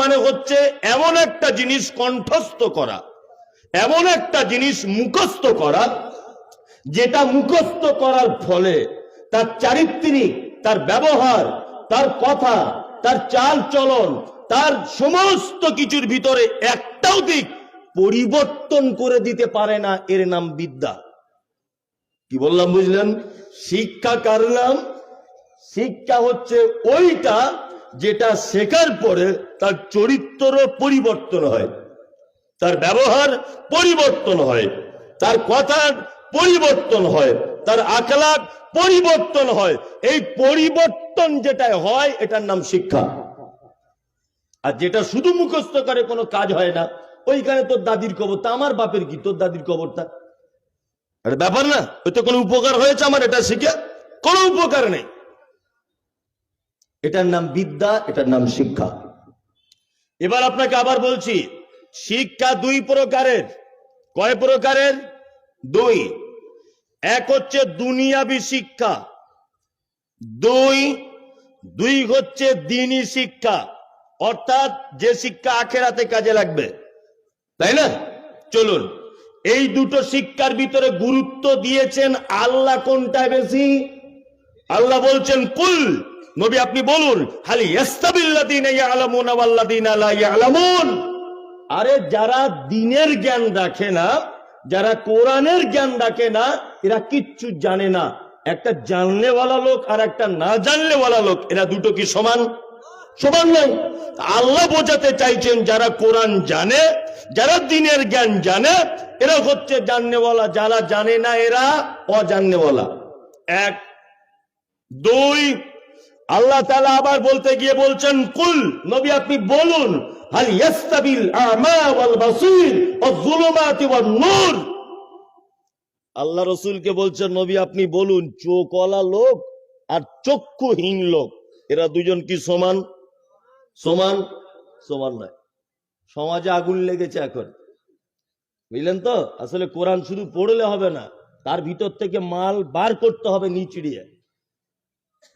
মানে হচ্ছে এমন একটা জিনিস কণ্ঠস্থ করা, এমন একটা জিনিস মুখস্থ করা, যেটা মুখস্থ করার ফলে তার চারিত্রিক, তার ব্যবহার, তার কথা, তার চাল চলন, তার সমস্ত কিছুর ভিতরে একটাও দিক পরিবর্তন করে দিতে পারে না, এর নাম বিদ্যা। কি বললাম বুঝলেন? শিক্ষা কার নাম? শিক্ষা হচ্ছে ওইটা যেটা শেখার পরে তার চরিত্র পরিবর্তন হয়, তার ব্যবহার পরিবর্তন হয়, তার কথার পরিবর্তন হয়, তার আখলাক পরিবর্তন হয়। এই পরিবর্তন যেটা হয়, এটার নাম শিক্ষা। আর যেটা শুধু মুখস্থ করে কোনো কাজ হয় না, ওইখানে তোর দাদির কবরটা আমার বাপের কি? তোর দাদির কবরটা? আরে ব্যাপার না, ওই তো কোনো উপকার হয়েছে আমার, এটা শিখে? কোনো উপকার নেই। এটার নাম বিদ্যা, এটার নাম শিক্ষা। এবার আপনাকে আবার বলছি, শিক্ষা দুই প্রকারের। কয় প্রকারের? দুই। এক হচ্ছে দুনিয়াবি শিক্ষা। দুই দুই হচ্ছে দিনই শিক্ষা। অর্থাৎ যে শিক্ষা আখেরাতে কাজে লাগবে। তাই না? চলুন। এই দুটো শিক্ষার ভিতরে গুরুত্ব দিয়েছেন আল্লাহ কোনটা বেশি? আল্লাহ বলছেন, কুল। নবী, আপনি বলুন, হালি ইয়াস্তাবিল্লাযীনা ইয়ালামুনা ওয়াল্লাযীনা লা ইয়ালামুন? আরে, যারা দিনের জ্ঞান রাখে না, যারা কোরআনের জ্ঞান রাখে না, এরা কিচ্ছু জানে না। একটা জানলেওয়ালা লোক আর একটা না জানলেওয়ালা লোক, এরা দুটো কি সমান? সমান নয়। আল্লাহ বোঝাতে চাইছেন, যারা কোরআন জানে, যারা দিনের জ্ঞান জানে, এরা হচ্ছে জাননেওয়ালা যারা জানে না, এরা অজাননেওয়ালা এক। দুই। আল্লাহ তালা আবার বলতে গিয়ে বলছেন, কুল, নবী আপনি বলুন আল্লাহ রসুলকে বলছেন, নবী আপনি বলুন, চোখওয়ালা লোক আর চক্ষুহীন লোক, এরা দুজন কি সমান? সমান? সমান নয়। সমাজে আগুন লেগেছে এখন। বুঝলেন তো? আসলে কোরআন শুধু পড়লে হবে না, তার ভিতর থেকে মাল বার করতে হবে নিচড়িয়ে।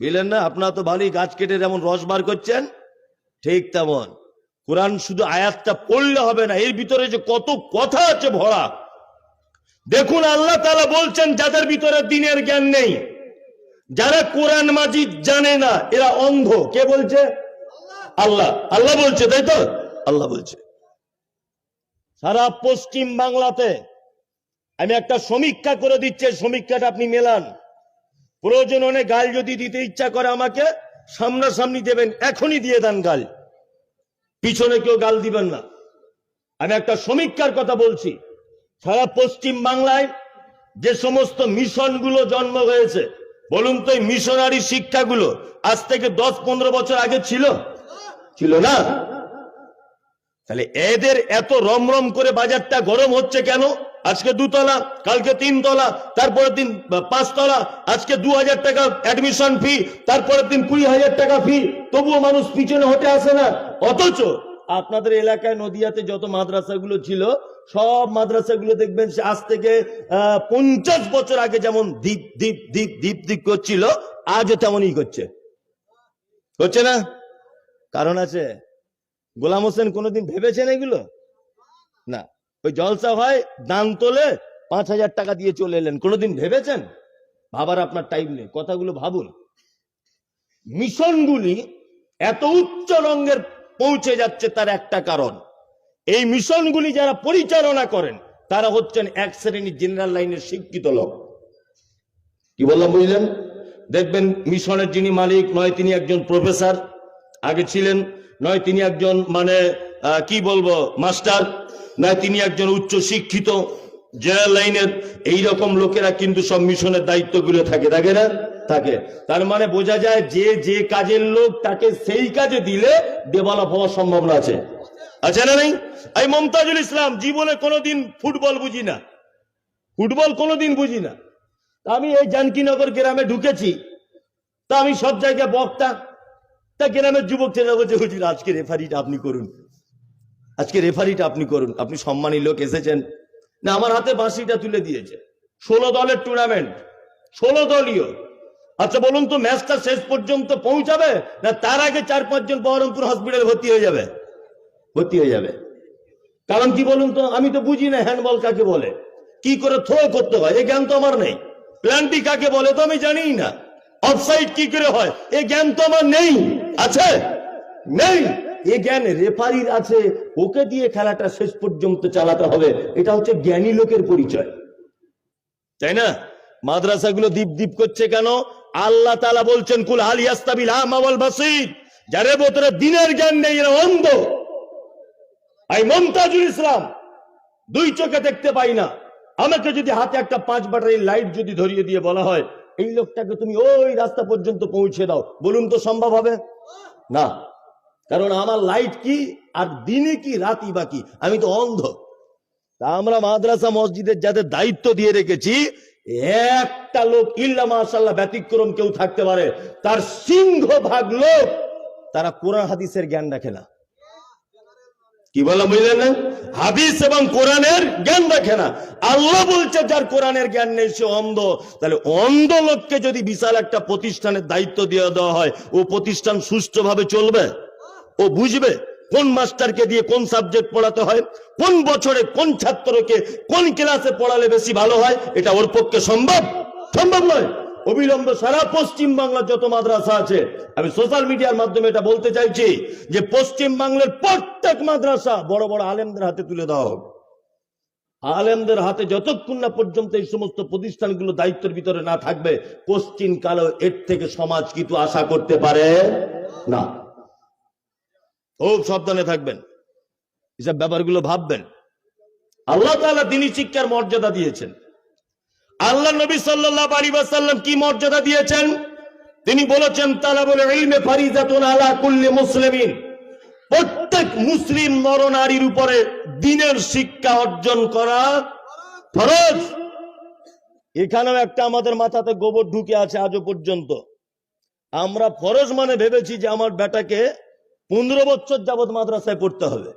বুঝলেন না? আপনারা তো ভালোই গাছ কেটে যেমন রস বার করছেন, ঠিক তেমন। কোরআন শুধু আয়াতটা পড়লে হবে না, এর ভিতরে যে কত কথা আছে ভরা। দেখুন, আল্লাহ তাআলা বলছেন, যাদের ভিতরে দিনের জ্ঞান নেই, যারা কোরআন মাজিদ জানে না, এরা অন্ধ। কে বলছে? আল্লাহ। আল্লাহ বলছে, তাই তো? আল্লাহ বলছে। সারা পশ্চিম বাংলাতে, আমি একটা সমীক্ষা করে দিচ্ছি সমীক্ষাটা আপনি মেলান। প্রয়োজন হলে গাল যদি দিতে ইচ্ছা করে আমাকে, সামনাসামনি দেবেন, এখনই দিয়ে দেন গাল। পিছনে কেউ গাল দিবেন না। আমি একটা সমীক্ষার কথা বলছি। সারা পশ্চিম বাংলায় যে সমস্ত মিশনগুলো জন্ম হয়েছে, বলুন তো এই মিশনারি শিক্ষাগুলো আজ থেকে দশ পনেরো বছর আগে ছিল? ছিল না? তাহলে এদের এত রমরম করে বাজারটা গরম হচ্ছে কেন? আজকে দুতলা, কালকে তিনতলা, তারপরের দিন পাঁচতলা, আজকে দু হাজার টাকা অ্যাডমিশন ফি তারপরের দিন কুড়ি হাজার টাকা ফি তবুও মানুষ পিছনে হতে আসে না। অথচ আপনাদের এলাকায় নদিয়াতে যত মাদ্রাসাগুলো ছিল, সব মাদ্রাসাগুলো দেখবেন আজ থেকে পঞ্চাশ বছর আগে যেমন দ্বীপ দ্বীপ দ্বীপ দ্বীপ দ্বীপ করছিল, আজও তেমনই করছে। হচ্ছে না? কারণ আছে, গোলাম হোসেন কোনোদিন ভেবেছেন এগুলো? ওই জলসা হয় দান তোলে পাঁচ হাজার টাকা দিয়ে চলে এলেন। কোনোদিন ভেবেছেন? ভাবার আপনার টাইম নেই। কথাগুলো ভাবুন। মিশনগুলি এত উচ্চ রঙের পৌঁছে যাচ্ছে তার একটা কারণ। এই মিশনগুলি যারা পরিচালনা করেন, তারা হচ্ছেন এক শ্রেণির জেনারেল লাইনের শিক্ষিত লোক। কি বললাম বুঝলেন? দেখবেন মিশনের যিনি মালিক, নয় তিনি একজন প্রফেসর আগে ছিলেন, নয় তিনি একজন মানে কি বলব মাস্টার নয় তিনি একজন উচ্চ শিক্ষিত, জেনারেল লাইনের এই রকম লোকেরা কিন্তু সব মিশনের দায়িত্বগুলো থাকে থাকে না? থাকে। তার মানে বোঝা যায় যে যে কাজের লোক তাকে সেই কাজে দিলে ডেভেলপ হওয়ার সম্ভাবনা আছে। আছে না নেই? এই মমতাজুল ইসলাম জীবনে কোনোদিন ফুটবল বুঝি না। ফুটবল কোনোদিন বুঝি না। আমি এই জানকীনগর গ্রামে ঢুকেছি। তা আমি সব জায়গায় বক্তা। তা গ্রামের যুবক ছেলে বলছে আজকে রেফারিটা আপনি করুন। আজকে রেফারিটা আপনি করুন। আপনি সম্মানী লোক এসেছেন। না, আমার হাতে বাঁশিটা তুলে দিয়েছে। ষোলো দলের টুর্নামেন্ট ষোলো দলীয়। আচ্ছা বলুন তো ম্যাচটা শেষ পর্যন্ত পৌঁছাবে? না, তার আগে চার, পাঁচজন বহরমপুর হসপিটালে ভর্তি হয়ে যাবে? ভর্তি হয়ে যাবে। কারণ কি বলুন তো, আমি তো বুঝি না হ্যান্ডবল কাকে বলে। কি করে থ্রো করতে হয়? এই জ্ঞান তো আমার নেই। প্ল্যান্টি কাকে বলে তো আমি জানি না। অফসাইড কি করে হয়? এই জ্ঞান তো আমার নেই। আছে? নেই। এ জ্ঞান রেফারির আছে, ওকে দিয়ে খেলাটা শেষ পর্যন্ত চালাতে হবে। এটা হচ্ছে জ্ঞানী লোকের পরিচয়। তাই না? মাদ্রাসাগুলো দীপ দীপ করছে কেন? আল্লাহ তালা বলছেন, কুল হাল ইয়াস্তাবিল আমাল বাসির। যারে বোতরে দিনের জ্ঞান নেই, এরা অন্ধ। আই মমতাজুল ইসলাম, দুই চোখে দেখতে পাই না। আমাকে যদি হাতে একটা পাঁচ ব্যাটারি লাইট যদি ধরিয়ে দিয়ে বলা হয়, এই লোকটাকে তুমি ওই রাস্তা পর্যন্ত পৌঁছে দাও। বলুন তো সম্ভব হবে? না। কারণ আমার লাইট কি আর দিনে কি রাতি বাকি আমি তো অন্ধ। তা আমরা মাদ্রাসা, মসজিদের যাদের দায়িত্ব দিয়ে রেখেছি, একটা লোক ইল্লা মাশাল্লাহ ব্যতিক্রম কেউ থাকতে পারে। তার সিংহ ভাগ লোক, তারা কোরআন, হাদিসের জ্ঞান রাখে না। কি বললাম, বুঝলেন না? হাদিস এবং কোরআনের জ্ঞান রাখে না। আল্লাহ বলছে, যার কোরআনের জ্ঞান নেই, সে অন্ধ। তাহলে অন্ধ লোককে যদি বিশাল একটা প্রতিষ্ঠানের দায়িত্ব দিয়ে দেওয়া হয়, ও প্রতিষ্ঠান সুষ্ঠুভাবে চলবে? ও বুঝবে কোন মাস্টারকে দিয়ে কোন সাবজেক্ট পড়াতে হয়, কোন বছরে কোন ছাত্রকে কোন ক্লাসে পড়ালে বেশি ভালো হয়, এটা ওর পক্ষে সম্ভব? সম্ভব নয়। অবিলম্বে সারা পশ্চিম বাংলার যত মাদ্রাসা আছে, আমি সোশ্যাল মিডিয়ার মাধ্যমে এটা বলতে চাইছি যে পশ্চিম বাংলার প্রত্যেক মাদ্রাসা বড় বড় আলেমদের হাতে তুলে দেওয়া হোক। আলেমদের হাতে যতক্ষণ না পর্যন্ত এই সমস্ত প্রতিষ্ঠানগুলো দায়িত্বের ভিতরে না থাকবে পশ্চিম কালো এর থেকে সমাজ কিন্তু আশা করতে পারে না। খুব সাবধানে থাকবেন। এসব ব্যাপারগুলো ভাববেন। আল্লাহ তাআলা তিনি শিক্ষার মর্যাদা দিয়েছেন। আল্লাহ নবী সাল্লাল্লাহু আলাইহি ওয়াসাল্লাম কি মর্যাদা দিয়েছেন? তিনি বলেছেন, তালাবুল ইলমে ফারিজাতুন আলা কুল্লি মুসলিমিন। প্রত্যেক মুসলিম নরনারীর উপরে দিনের শিক্ষা অর্জন করা ফরজ। এখানেও একটা আমাদের মাথাতে গোবর ঢুকে আছে আজও পর্যন্ত। আমরা ফরজ মানে ভেবেছি যে আমার বেটাকে পনেরো বছর যাবৎ মাদ্রাসায় পড়তে হবে।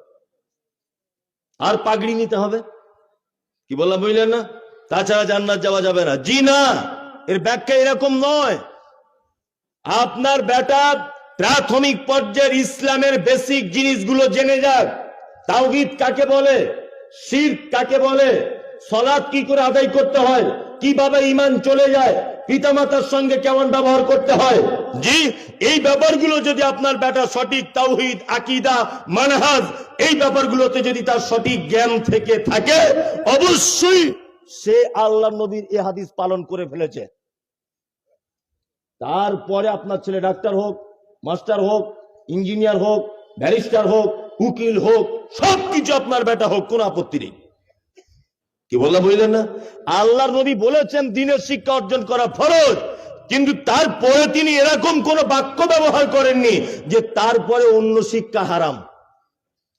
আর পাগড়ি নিতে হবে। কি বললাম বুঝলেন না? তাছাড়া জান্নাত যাওয়া যাবে না। জি না! এর ব্যাখ্যা এরকম নয়। আপনার বেটা প্রাথমিক পর্যায়ের ইসলামের বেসিক জিনিসগুলো জেনে যাক। তাওহিদ কাকে বলে? শির কাকে বলে? সলাদ কি করে আদায় করতে হয়? কীভাবে ইমান চলে যায়? পিতামাতার সঙ্গে কেমন ব্যবহার করতে হয়? জি, এই ব্যাপারগুলো যদি আপনার বেটা সঠিক তাওহিদ, আকিদা, মানহাজ, এই ব্যাপারগুলোতে যদি তার সঠিক জ্ঞান থেকে থাকে, অবশ্যই সে আল্লাহ নবীর এ হাদিস পালন করে ফেলেছে। তারপরে আপনার ছেলে ডাক্তার হোক, মাস্টার হোক, ইঞ্জিনিয়ার হোক, ব্যারিস্টার হোক, উকিল হোক, সবকিছু আপনার বেটা হোক, কোনো আপত্তি নেই। কি বললাম, বুঝলেন না? আল্লাহর নবী বলেছেন, দিনের শিক্ষা অর্জন করা ফরজ। কিন্তু তারপরে তিনি এরকম কোন বাক্য ব্যবহার করেননি যে তারপরে অন্য শিক্ষা হারাম।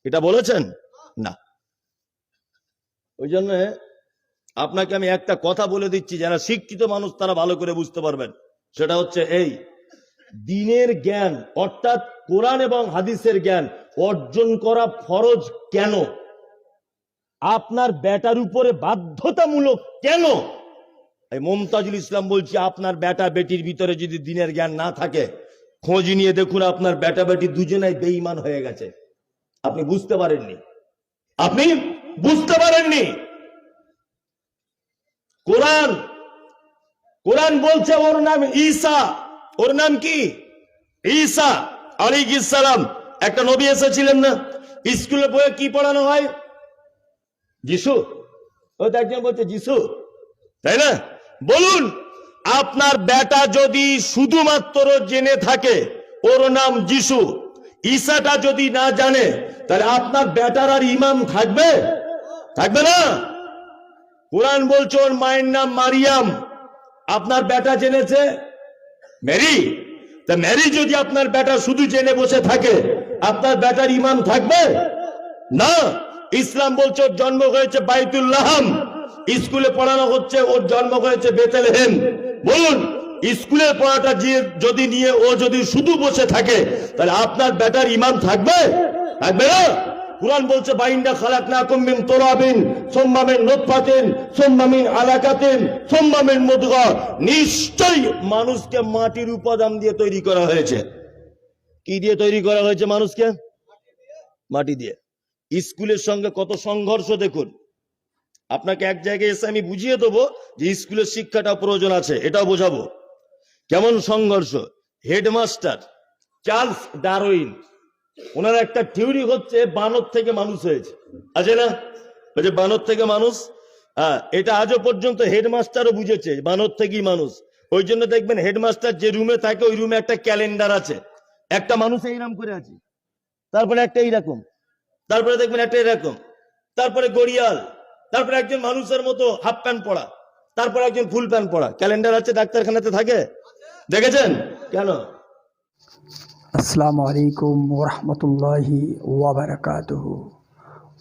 এটা বলেছেন? না। ওই জন্য আপনাকে আমি একটা কথা বলে দিচ্ছি, যারা শিক্ষিত মানুষ তারা ভালো করে বুঝতে পারবেন। সেটা হচ্ছে এই, দিনের জ্ঞান, অর্থাৎ কোরআন এবং হাদিসের জ্ঞান অর্জন করা ফরজ কেন? আপনার বেটার উপরে বাধ্যতামূলক কেন? মমতাজুল ইসলাম বলছি, আপনার বেটা বেটির ভিতরে যদি দিনের জ্ঞান না থাকে, খোঁজ নিয়ে দেখুন আপনার বেটা বেটি দুজনাই বেঈমান হয়ে গেছে। আপনি বুঝতে পারেননি। আপনি বুঝতে পারেননি। কোরআন কোরআন বলছে ওর নাম ঈসা। ওর নাম কি? ঈসা আলী সালাম। একটা নবী এসেছিলেন না? স্কুলে বইয়ে কি পড়ানো হয়? যিশু। ও একজন বলছে, যিশু। তাই না? বলুন, আপনার বেটা যদি শুধুমাত্র জেনে থাকে, ওর নাম যিশু ঈসাটা যদি না জানে, তাহলে আপনার বেটার আর ইমাম থাকবে? থাকবে না? কোরআন বলছে, ওর মায়ের নাম মারিয়াম। আপনার বেটা জেনেছে? মেরি তা মেরি যদি আপনার বেটা শুধু জেনে বসে থাকে, আপনার বেটার ইমাম থাকবে? না। ইসলাম বলছে, ওর জন্ম হয়েছে বাইতুল্লাহাম স্কুলে পড়ানো হচ্ছে, ওর জন্ম হয়েছে বেতেলহেম। বলুন, স্কুলের পড়াটা যদি নিয়ে ও যদি শুধু বসে থাকে, তাহলে আপনার বেটার ইমাম থাকবে? থাকবে না? কোরআন বলছে বাইন্ডা খালাক না কুম্বিন তোরাবিন সোম্মামিন নোৎফাতিন সোম্মামিন আলাকাতেন সোম্মামিন মুদগা। নিশ্চয়ই মানুষকে মাটির উপাদান দিয়ে তৈরি করা হয়েছে। কি দিয়ে তৈরি করা হয়েছে মানুষকে? মাটি দিয়ে। স্কুলের সঙ্গে কত সংঘর্ষ দেখুন। আপনাকে এক জায়গায় এসে আমি বুঝিয়ে দেবো যে স্কুলের শিক্ষাটা প্রয়োজন আছে, এটাও বোঝাবো। কেমন সংঘর্ষ? হেডমাস্টার চার্লস ডারউইন, ওনার একটা থিওরি হচ্ছে বানর থেকে মানুষ হয়েছে। আছে না? যে বানর থেকে মানুষ হ্যাঁ এটা আজও পর্যন্ত হেডমাস্টারও বুঝেছে, বানর থেকেই মানুষ। ওই জন্য দেখবেন হেডমাস্টার যে রুমে থাকে, ওই রুমে একটা ক্যালেন্ডার আছে। একটা মানুষ এইরকম করে আছে। তারপরে একটা এইরকম তারপরে দেখবেন একটা এরকম। তারপরে গড়িয়াল তারপরে একজন মানুষের মতো হাফ প্যান্ট পরা। তারপরে একজন ফুল প্যান্ট পরা। ক্যালেন্ডার আছে, ডাক্তারখানাতে থাকে? দেখেছেন? কেন? আসসালামু আলাইকুম ওরহমতুল্লাহি ওয়াবারাকাতুহ।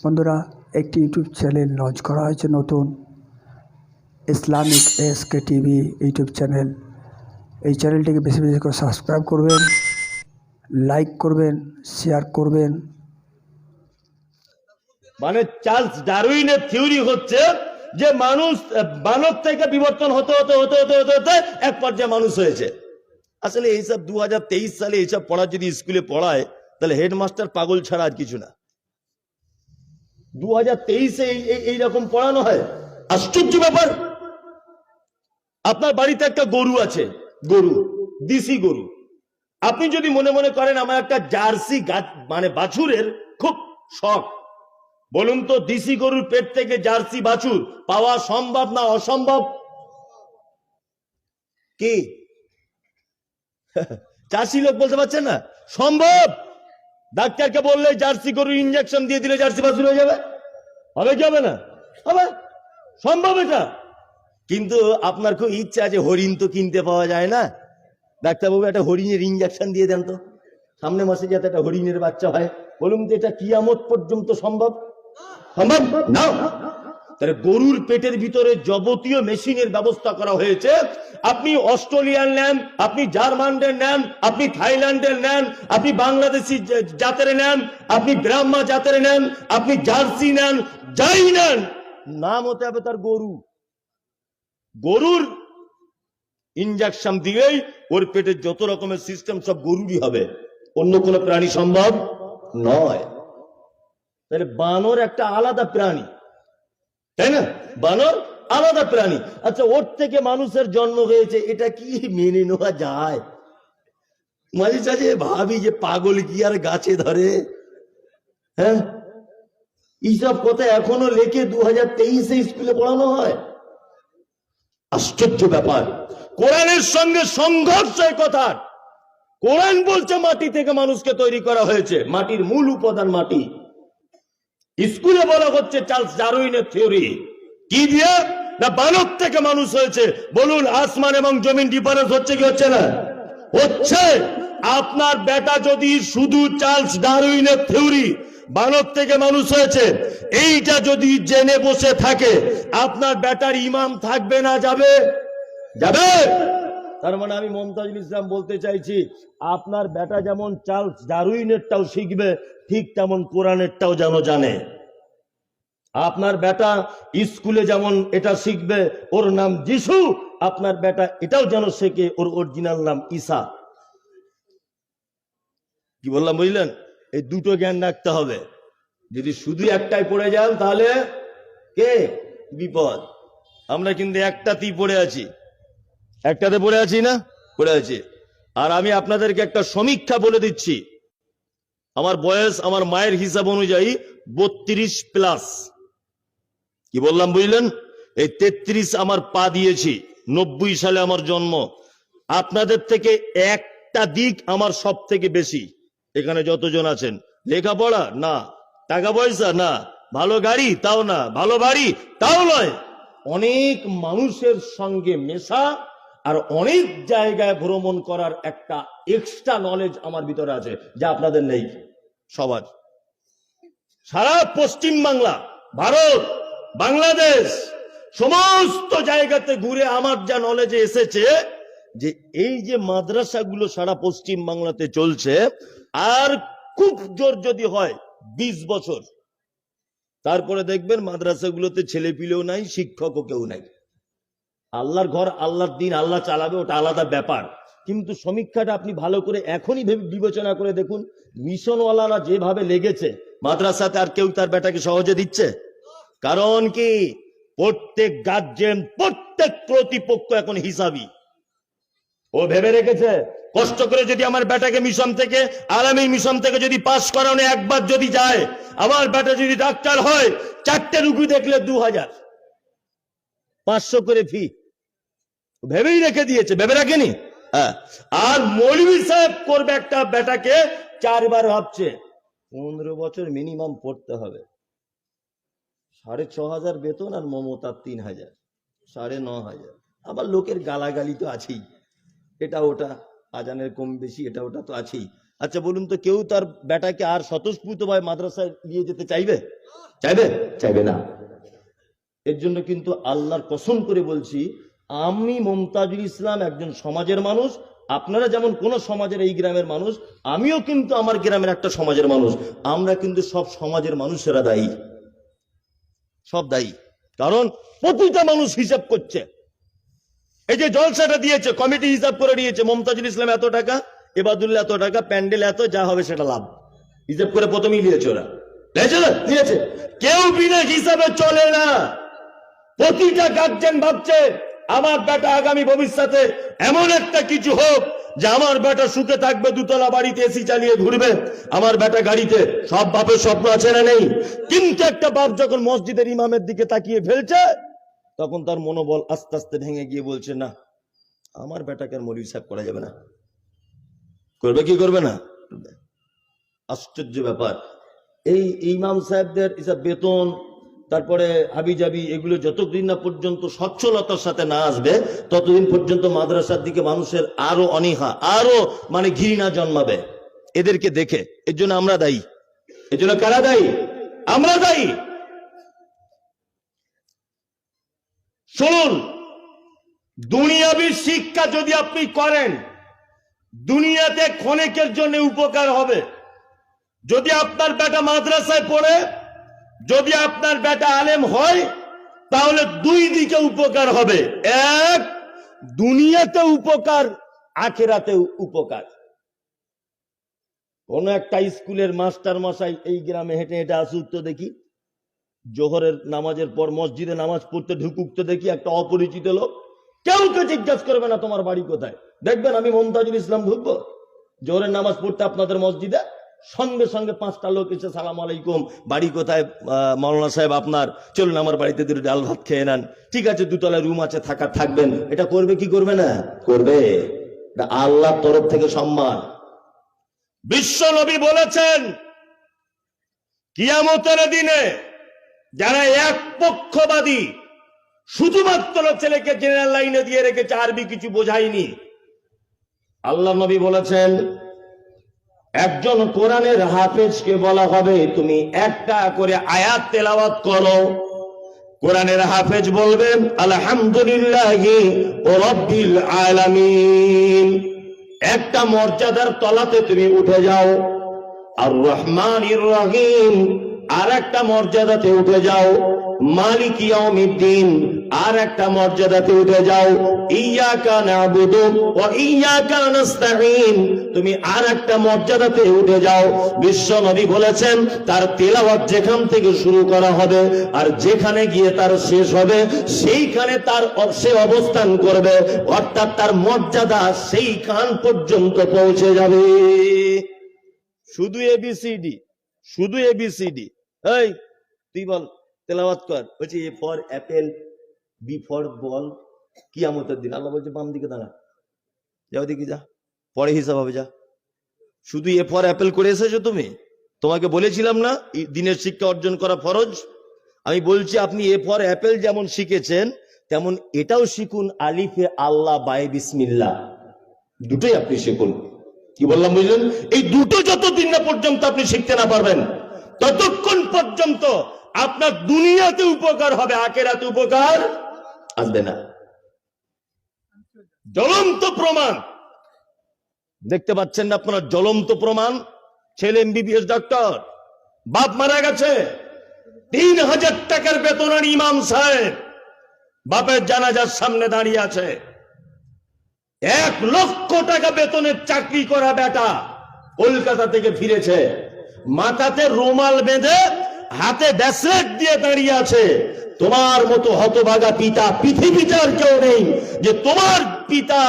বন্ধুরা, একটি ইউটিউব চ্যানেল লঞ্চ করা হয়েছে নতুন। Islamic S K TV YouTube channel. এই চ্যানেলটিকে বেশি বেশি করে সাবস্ক্রাইব করবেন, লাইক করবেন, শেয়ার করবেন। মানে চার্লস ডারউইনের থিওরি হচ্ছে যে মানুষ বানর থেকে বিবর্তন হতে হতে হতে হতে হতে হতে এক পর্যায়ে মানুষ হয়েছে। আসলে এইসব দু সালে এইসব পড়া যদি স্কুলে পড়ায়, তাহলে হেডমাস্টার পাগল ছাড়া আর কিছু না। দু হাজার তেইশে এইরকম পড়ানো হয়। আশ্চর্য ব্যাপার! আপনার বাড়িতে একটা গরু আছে, গরু, দিশি গরু। আপনি যদি মনে মনে করেন, আমার একটা জার্সি মানে বাছুরের খুব শখ। বলুন তো দিশি গরুর পেট থেকে জার্সি, বাছুর পাওয়া সম্ভব না অসম্ভব? কি? চাষি লোক বলতে পারছেন না? সম্ভব? ডাক্তারকে বললে জার্সি গরুর ইঞ্জেকশন দিয়ে দিলে জার্সি, বাছুর হয়ে যাবে। হবে কি হবে না? হবে। সম্ভব এটা। কিন্তু আপনার খুব ইচ্ছা আছে হরিণ তো কিনতে পাওয়া যায় না। ডাক্তারবাবু, একটা হরিণের ইঞ্জেকশন দিয়ে দেন তো। সামনে মাসে যাতে একটা হরিণের বাচ্চা হয়। বলুন তো, এটা কিয়ামত পর্যন্ত সম্ভব? সম্ভব না তাহলে গরুর পেটের ভিতরে যাবতীয় মেশিনের ব্যবস্থা করা হয়েছে। আপনি অস্ট্রেলিয়ান নেন, আপনি জার্মানদের নেন, আপনি থাইল্যান্ডের নেন, আপনি বাংলাদেশি জাতের নেন, আপনি ব্রাহ্মা জাতের নেন, আপনি জার্সি নেন, যাই নেন, নাম হতে হবে তার গরু। গরুর ইঞ্জেকশন দিলেই ওর পেটের যত রকমের সিস্টেম সব গরুরই হবে। অন্য কোনো প্রাণী সম্ভব নয়। তাহলে বানর একটা আলাদা প্রাণী। তাই না? বানর আলাদা প্রাণী। আচ্ছা ওর থেকে মানুষের জন্ম হয়েছে, এটা কি মেনে নেওয়া যায়? মাঝে সাঝে ভাবি যে পাগল কি আর গাছে ধরে। হ্যাঁ? এইসব কথা এখনও লেখে দু হাজার তেইশে স্কুলে পড়ানো হয়। আশ্চর্য ব্যাপার। কোরআনের সঙ্গে সংঘর্ষ কথা। কোরআন বলছে মাটি থেকে মানুষকে তৈরি করা হয়েছে। মাটির মূল উপাদান মাটি। স্কুলে বলা হচ্ছে চার্লস ডারউইনের থিওরি। কি দিয়ে? না বানর থেকে মানুষ হয়েছে। বলুন, আসমান এবং জমিন ডিফারেন্স হচ্ছে কি হচ্ছে না? হচ্ছে। আপনার বেটা যদি শুধু চার্লস ডারুইনের থিওরি বানর থেকে মানুষ হয়েছে, এইটা যদি জেনে বসে থাকে, আপনার বেটার ইমাম থাকবে না, যাবে? যাবে? তার মানে আমি মমতাজুল ইসলাম বলতে চাইছি, আপনার বেটা যেমন চার্লস ডারউইনেরটাও শিখবে ঠিক তেমন কোরআনেরটাও যেন জানে। আপনার বেটা স্কুলে যেমন এটা শিখবে, ওর নাম যিশু, আপনার বেটা এটাও যেন শেখে, ওর অরিজিনাল নাম ঈশা কি বললাম, বুঝলেন? এই দুটো জ্ঞান রাখতে হবে। যদি শুধু একটাই পড়ে যান, তাহলে কে? বিপদ। আমরা কিন্তু একটাতেই পড়ে আছি। একটাতে পড়ে আছি না? পড়ে আছি। আর আমি আপনাদেরকে একটা সমীক্ষা বলে দিচ্ছি। আমার বয়স আমার মায়ের হিসাব অনুযায়ী বত্রিশ প্লাস কি বললাম বুঝলেন? এই তেত্রিশ আমার পা দিয়েছি, নব্বই সালে আমার জন্ম। আপনাদের থেকে একটা দিক আমার সব থেকে বেশি। এখানে যতজন আছেন, লেখাপড়া? না। টাকা পয়সা? না। ভালো গাড়ি? তাও না। ভালো বাড়ি? তাও নয়। অনেক মানুষের সঙ্গে মেশা আর অনেক জায়গায় ভ্রমণ করার একটা এক্সট্রা নলেজ আমার ভিতরে আছে, যা আপনাদের নেই। সবার। সারা পশ্চিম বাংলা, ভারত, বাংলাদেশ, সমস্ত জায়গাতে ঘুরে আমার যা নলেজে এসেছে যে এই যে মাদ্রাসাগুলো সারা পশ্চিম বাংলাতে চলছে, আর খুব জোর যদি হয় বিশ বছর। তারপরে দেখবেন মাদ্রাসাগুলোতে ছেলে পিলেও নাই, শিক্ষকও কেউ নাই। আল্লাহর ঘর, আল্লাহর দিন, আল্লাহ চালাবে, ওটা আলাদা ব্যাপার। কিন্তু সমীক্ষাটা আপনি ভালো করে এখনই বিবেচনা করে দেখুন, মিশনওয়ালারা যেভাবে লেগেছে, মাদ্রাসাতে আর কেউ তার বেটাকে সহজে দিচ্ছে? কারণ কি? প্রত্যেক গার্জেন প্রত্যেক প্রতিপক্ষ এখন হিসাবি। ও ভেবে রেখেছে, কষ্ট করে যদি আমার বেটাকে মিশন থেকে আলামী মিশন থেকে যদি পাস করানো একবার যদি যায়, আমার বেটা যদি ডাক্তার হয়, চারটে রুগী দেখলে দু হাজার পাঁচশো করে ফি ভেবেই রেখে দিয়েছে, ভেবে রাখেনি? হ্যাঁ। আর মৌলভী সাহেব করবে একটা বেটাকে চারবার ভাবছে। পনেরো বছর মিনিমাম পড়তে হবে। সাড়ে ছ হাজার বেতন আর মমতার তিন হাজার। সাড়ে ন হাজার। আবার লোকের গালাগালি তো আছেই। এটা ওটা, আজানের কম বেশি, এটা ওটা তো আছেই। আচ্ছা বলুন তো, কেউ তার বেটাকে আর স্বতঃস্ফূর্ত ভাবে মাদ্রাসায় নিয়ে যেতে চাইবে? চাইবে? চাইবে না। এর জন্য কিন্তু আল্লাহর কসম করে বলছি আমি মমতাজুল ইসলাম একজন সমাজের মানুষ। আপনারা যেমন কোন সমাজের এই গ্রামের মানুষ, আমিও কিন্তু আমার গ্রামের একটা সমাজের মানুষ। আমরা কিন্তু সব সমাজের মানুষেরা দায়ী। সব দায়ী। কারণ প্রতিটা মানুষ হিসাব করছে। এই যে জলসাটা দিয়েছে, কমিটি হিসাব করে দিয়েছে মমতাজুল ইসলাম এত টাকা, এবাদুল্লাহ এত টাকা, প্যান্ডেল এত, যা হবে সেটা লাভ। হিসাব করে প্রথমেই নিয়েছে ওরা? নিয়েছে কেউ বিনা হিসাবে চলে না। প্রতিটা গার্জেন ভাবছে আমার বেটা আগামী ভবিষ্যতে এমন একটা কিছু হোক যে আমার বেটা সুখে থাকবে, দুতলা বাড়িতে এসি চালিয়ে ঘুরবে, আমার বেটা গাড়িতে সব বাপের স্বপ্ন আছে না নেই? কিন্তু একটা বাপ যখন মসজিদের ইমামের দিকে তাকিয়ে ফেলছে, তখন তার মনোবল আস্তে আস্তে ভেঙে গিয়ে বলছে, না, আমার বেটাকে আর মরির সাহেব করা যাবে না। করবে কি করবে না? আশ্চর্য ব্যাপার। এই ইমাম সাহেবদের বেতন তারপরে হাবিজাবি এগুলো যতদিন না পর্যন্ত সচ্ছলতার সাথে না আসবে, ততদিন পর্যন্ত মাদ্রাসার দিকে মানুষের আরও অনীহা, আরও মানে ঘৃণা জন্মাবে। এদেরকে দেখে, এর জন্য আমরা দায়ী। এর জন্য কারা দায়ী? আমরা দায়ী। শুনুন, দুনিয়াবি শিক্ষা যদি আপনি করেন, দুনিয়াতে ক্ষণিকের জন্য উপকার হবে। যদি আপনার বেটা মাদ্রাসায় পড়ে যদি আপনার বেটা আলেম হয়, তাহলে দুই দিকে উপকার হবে। এক, দুনিয়াতে উপকার আখেরাতে উপকার। কোন একটা স্কুলের মাস্টার মশাই এই গ্রামে হেঁটে হেঁটে আসুক তো দেখি। জোহরের নামাজের পর মসজিদে নামাজ পড়তে ঢুকুক তো দেখি একটা অপরিচিত লোক। কেউ কে জিজ্ঞাসা করবে না তোমার বাড়ি কোথায়। দেখবেন আমি মমতাজুল ইসলাম ঢুকবো। জোহরের নামাজ পড়তে আপনাদের মসজিদে সঙ্গে সঙ্গে পাঁচটা লোক এসে, সালাম আলাইকুম, বাড়ি কোথায়? মৌলানা সাহেব আপনার। চলুন আমার বাড়িতে দুটো ডাল ভাত খেয়ে নেন। ঠিক আছে, দুতলা রুম আছে, থাকা, থাকবেন। এটা করবে কি করবে না? করবে। এটা তরফ থেকে সম্মান। বিশ্ব নবী বলেছেন, কিয়ামতের দিনে যারা এক পক্ষবাদী, শুধুমাত্র ছেলেকে জেনারেল লাইনে দিয়ে রেখেছে, আরবি কিছু বোঝায়নি। আল্লাহ নবী বলেছেন একজন কোরআনের হাফেজকে বলা হবে, তুমি একটা করে আয়াত তেলাওয়াত করো। কোরআনের হাফেজ বলবেন, আলহামদুলিল্লাহ একটা মর্যাদার তলাতে তুমি উঠে যাও। আর রহমান রহিম। আর একটা মর্যাদাতে উঠে যাও। মালিক ইয়াউমিদ্দিন আর একটা মর্যাদাতে উঠে যাও। ইয়াকা নাবুদু ওয়া ইয়াকা নাস্তাঈন, তুমি আর একটা মর্যাদাতে উঠে যাও। বিশ্ব নবী বলেছেন, তার তেলাওয়াত যেখান থেকে শুরু করা হবে আর যেখানে গিয়ে তার শেষ হবে, সেইখানে তার সে অবস্থান করবে। অর্থাৎ তার মর্যাদা সেই কান পর্যন্ত পৌঁছে যাবে। শুধু এবিসিডি শুধু এবিসিডি এই, তুই বল, তেলাওয়াত কর। বলছি, A for apple, B for ball কি কিয়ামতের দিন। আল্লাহ বলছে, বাম দিকে দাঁড়া। যাও দেখি, যা। পরে হিসাব হবে, যা। শুধু এ ফর অ্যাপেল করে এসেছ তুমি? তোমাকে বলেছিলাম না দিনের শিক্ষা অর্জন করা ফরজ? আমি বলছি, আপনি এ ফর অ্যাপেল যেমন শিখেছেন, তেমন এটাও শিখুন, আলিফে আল্লাহ বাই বিসমিল্লাহ। দুটোই আপনি শিখুন। কি বললাম, বুঝলেন? এই দুটো যতদিন না পর্যন্ত আপনি শিখতে না পারবেন। ততক্ষণ পর্যন্ত আপনার দুনিয়াতে উপকার হবে আকেরাতে উপকার আসবে না। জ্বলন্ত প্রমাণ। দেখতে পাচ্ছেন না আপনারা জ্বলন্ত প্রমাণ? ছেলে এমবিবিএস ডক্টর বাপ মারা গেছে। তিন হাজার টাকার বেতনের ইমাম সাহেব বাপের জানাজার সামনে দাঁড়িয়ে আছে। এক লক্ষ টাকা বেতনের চাকরি করা বেটা কলকাতা থেকে ফিরেছে। মাথাতে রুমাল বেঁধে হাতে ব্যাসলেট দিয়ে দাঁড়িয়ে আছে। তোমার মতো হতভাগা পিতা পৃথিবীতে আর কেউ নেই যে তোমার পিতা,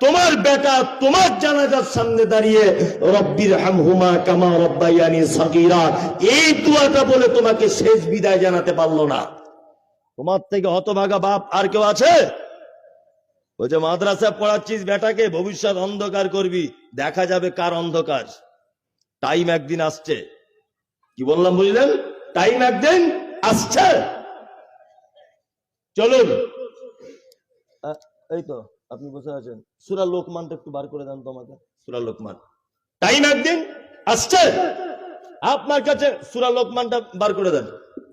তোমার বেটা, তোমার জানাজার সামনে দাঁড়িয়ে রব্বির হামহুমা কামা রব্বাইয়ানি সাকিরা এই দুয়াটা বলে তোমাকে শেষ বিদায় জানাতে পারল না। তোমার থেকে হতভাগা বাপ আর কেউ আছে? বলছে মাদ্রাসা পড়াচ্ছিস বেটাকে, ভবিষ্যৎ অন্ধকার করবি, দেখা যাবে কার অন্ধকার। টাইম একদিন আসছে। কি বললাম বুঝলেন? টাইম একদিন আসছে। চলুন। এই তো আপনি বসে আছেন। সুরা লোকমানটা একটু বার করে দেন তোমাকে। সুরা লোকমান। টাইম একদিন আসছে। আপনার কাছে সুরা লোকমানটা বার করে দেন।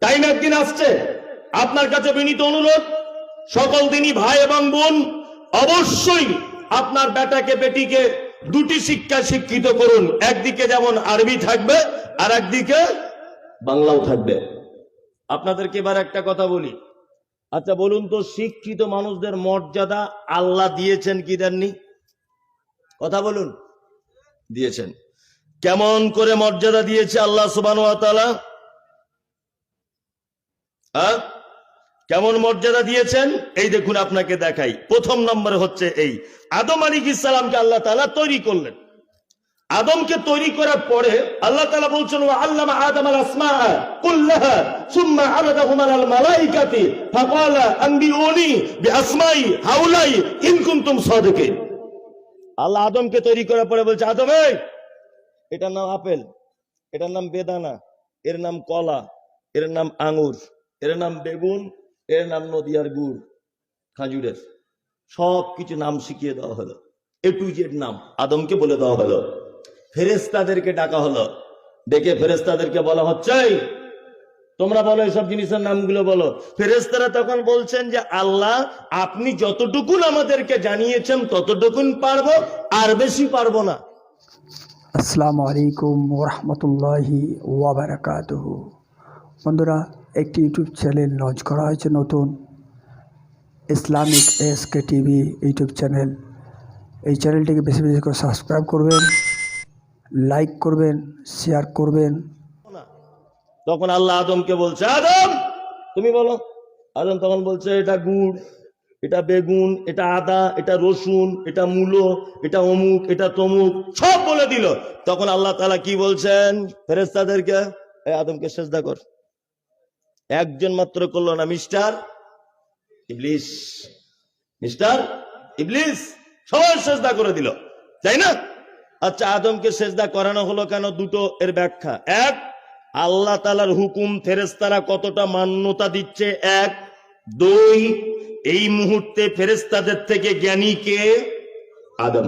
টাইম একদিন আসছে। আপনার কাছে বিনীত অনুরোধ সকল দিনই ভাই এবং বোন অবশ্যই আপনার বেটাকে বেটিকে দুটি শিক্ষা শিক্ষিত করুন। একদিকে যেমন আরবি থাকবে আর একদিকে বাংলাও থাকবে। আপনাদেরকে এবার একটা কথা বলি। আচ্ছা বলুন তো, শিক্ষিত মানুষদের মর্যাদা আল্লাহ দিয়েছেন কি দেননি? কথা বলুন। দিয়েছেন। কেমন করে মর্যাদা দিয়েছে আল্লাহ সুবান হ্যাঁ? কেমন মর্যাদা দিয়েছেন? এই দেখুন আপনাকে দেখাই। প্রথম নম্বরে হচ্ছে এই। আদম আলী ইসলামকে আল্লাহ তালা তৈরি করলেন। আদমকে তৈরি করার পরে আল্লাহ তালা বলছেন আল্লাহ আদম হাউলাই আল্লাহ আদমকে তৈরি করার পরে বলছে, আদম এটার নাম আপেল, এটার নাম বেদানা, এর নাম কলা, এর নাম আঙ্গুর এর নাম বেগুন এর নাম নদিয়ার গুড়, খাজুরের। সব কিছু নাম শিখিয়ে দেওয়া হলো। এ টু জেড নাম আদমকে বলে দেওয়া হলো। ফেরেস্তাদেরকে ডাকা হলো। ডেকে ফেরেস্তাদেরকে বলা হচ্ছে তোমরা বলো এইসব জিনিসের নামগুলো বলো। ফেরেস্তারা তখন বলছেন যে, আল্লাহ, আপনি যতটুকুন আমাদেরকে জানিয়েছেন, ততটুকুন পারব, আর বেশি পারব না। আসসালামু আলাইকুম ওরহমতুল্লাহি ওয়াবারাকাতুহ বন্ধুরা একটি ইউটিউব চ্যানেল লঞ্চ করা হয়েছে নতুন। Islamic S K TV YouTube channel. এই চ্যানেলটিকে বেশি বেশি করে সাবস্ক্রাইব করবেন, লাইক করবেন, শেয়ার করবেন। তখন আল্লাহ আদমকে বলছে, আদম, তুমি বলো। আদম তখন বলছে, এটা গুড়, এটা বেগুন, এটা আদা, এটা রসুন, এটা মূলো, এটা অমুক, এটা তমুক, সব বলে দিল। তখন আল্লাহ তালা কি বলছেন? ফেরেস্তাদেরকে আদমকে সেজদা কর। একজন মাত্র করল না, মিস্টার ইবলিস। মিস্টার ইবলিস, সবাই সেজদা করে দিল, তাই না? আচ্ছা আদমকে সেজদা করানো হলো কেন? দুটো এর ব্যাখ্যা। এক, আল্লাহ তালার হুকুম ফেরেস্তারা কতটা মান্যতা দিচ্ছে? এক, দুই, এই মুহূর্তে ফেরেস্তাদের থেকে জ্ঞানী কে? আদম।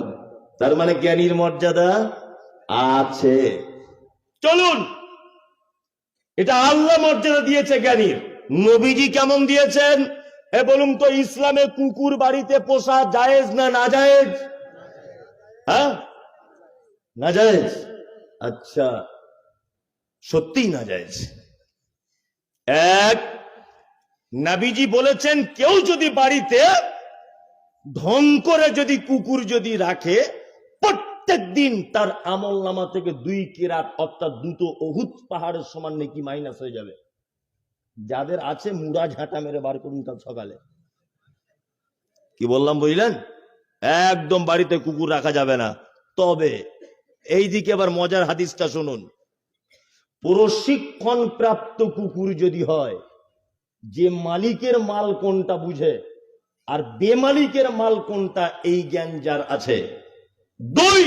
তার মানে জ্ঞানীর মর্যাদা আছে। চলুন এটা আল্লাহ মর্যাদা দিয়েছে জ্ঞানীর। নবীজি কেমন দিয়েছেন? এ বলুন তো, ইসলামে কুকুর বাড়িতে পোষা জায়েজ না না জায়েজ হ্যাঁ? না জায়েজ আচ্ছা সত্যিই না জায়েজ এক, নাবিজি বলেছেন, কেউ যদি বাড়িতে ঢং করে যদি কুকুর যদি রাখে প্রত্যেক দিন তার আমল নামা থেকে দুই কিরাত, অর্থাৎ দুটো অহুত পাহাড়ের সমান নাকি মাইনাস হয়ে যাবে। যাদের আছে মুড়া ঝাঁটা মেরে বার করুন কাল সকালে। কি বললাম বুঝলেন? একদম বাড়িতে কুকুর রাখা যাবে না। তবে এই দিকে আবার মজার হাদিসটা শুনুন। প্রশিক্ষণ প্রাপ্ত কুকুর যদি হয়, যে মালিকের মাল কোনটা বুঝে, আর বেমালিকের মাল কোনটা, এই জ্ঞান যার আছে। দুই,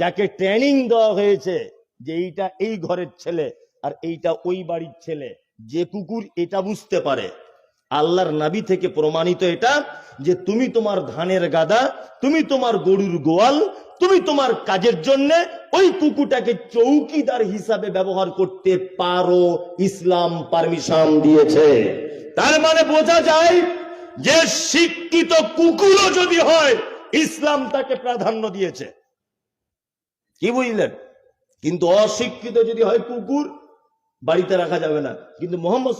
যাকে ট্রেনিং দেওয়া হয়েছে যে এইটা এই ঘরের ছেলে আর এইটা ওই বাড়ির ছেলে, যে কুকুর এটা বুঝতে পারে। আল্লাহর নাবি থেকে প্রমাণিত এটা যে তুমি তোমার ধানের গাদা, তুমি তোমার গরুর গোয়াল, তুমি তোমার কাজের জন্য ওই কুকুরটাকে চৌকিদার হিসাবে ব্যবহার করতে পারো, ইসলাম পারমিশন দিয়েছে। তার মানে বোঝা যায় যে শিক্ষিত কুকুরও যদি হয় ইসলাম তাকে প্রাধান্য দিয়েছে। কি বুঝলেন? কিন্তু অশিক্ষিত যদি হয় কুকুর, বাড়িতে রাখা যাবে না। কিন্তু মোহাম্মদ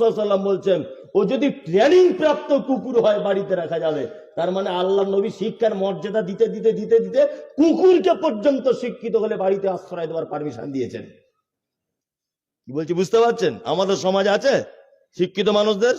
বলছেন, ও যদি ট্রেনিং প্রাপ্ত কুকুর হয়, বাড়িতে রাখা যাবে। তার মানে আল্লাহ নবী শিক্ষার মর্যাদা দিতে দিতে দিতে দিতে কুকুরকে পর্যন্ত শিক্ষিত হলে বাড়িতে আশ্রয় দেওয়ার পারমিশন দিয়েছেন। কি বলছি, বুঝতে পারছেন? আমাদের সমাজ আছে শিক্ষিত মানুষদের?